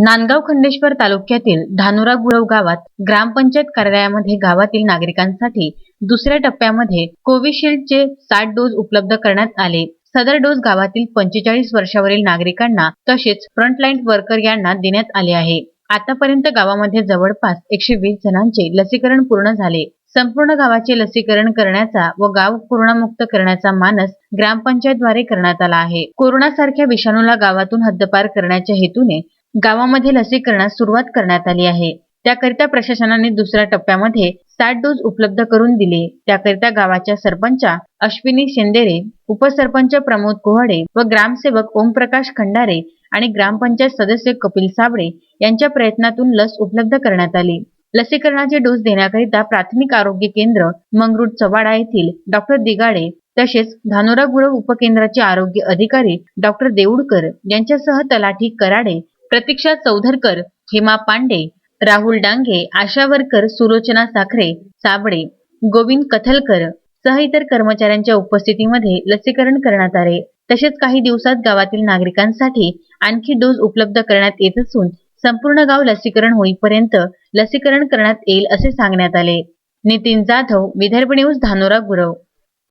नांदगाव खंडेश्वर तालुक्यातील धानुरा गुळव गावात ग्रामपंचायत कार्यालयामध्ये गावातील नागरिकांसाठी दुसऱ्या टप्प्यामध्ये कोविशिल्डचे साठ डोस उपलब्ध करण्यात आले. सदर डोस गावातील पंचेचाळीस वर्षावरील नागरिकांना तसेच फ्रंटलाईन वर्कर यांना देण्यात आले आहे. आतापर्यंत गावामध्ये जवळपास एकशे वीस जणांचे लसीकरण पूर्ण झाले. संपूर्ण गावाचे लसीकरण करण्याचा व गाव कोरोनामुक्त करण्याचा मानस ग्रामपंचायतद्वारे करण्यात आला आहे. कोरोना सारख्या विषाणूला गावातून हद्दपार करण्याच्या हेतूने गावामध्ये लसीकरणास सुरुवात करण्यात आली आहे. त्याकरिता प्रशासनाने दुसऱ्या टप्प्यामध्ये साठ डोस उपलब्ध करून दिले. त्याकरिता गावाच्या सरपंचा अश्विनी शेंदेरे उपसरपंच प्रमोद कोहडे व ग्रामसेवक ओमप्रकाश खंडारे आणि ग्रामपंचायत सदस्य कपिल साबळे यांच्या प्रयत्नातून लस उपलब्ध करण्यात आली. लसीकरणाचे डोस देण्याकरिता प्राथमिक आरोग्य केंद्र मंगरुळ चवाडा येथील डॉक्टर दिगाडे तसेच धानोरा गुरव उपकेंद्राचे आरोग्य अधिकारी डॉक्टर देऊडकर यांच्यासह तलाठी कराडे प्रतीक्षा चौधरकर हेमा पांडे राहुल डांगे आशा वर्कर सुलोचना साखरे साबळे गोविंद कथलकर सह इतर कर्मचाऱ्यांच्या उपस्थितीमध्ये लसीकरण करण्यात आले. तसेच काही दिवसात गावातील नागरिकांसाठी आणखी डोस उपलब्ध करण्यात येत असून संपूर्ण गाव लसीकरण होईपर्यंत लसीकरण करण्यात येईल असे सांगण्यात आले. नितीन जाधव विदर्भ न्यूज धानोरा गुरव.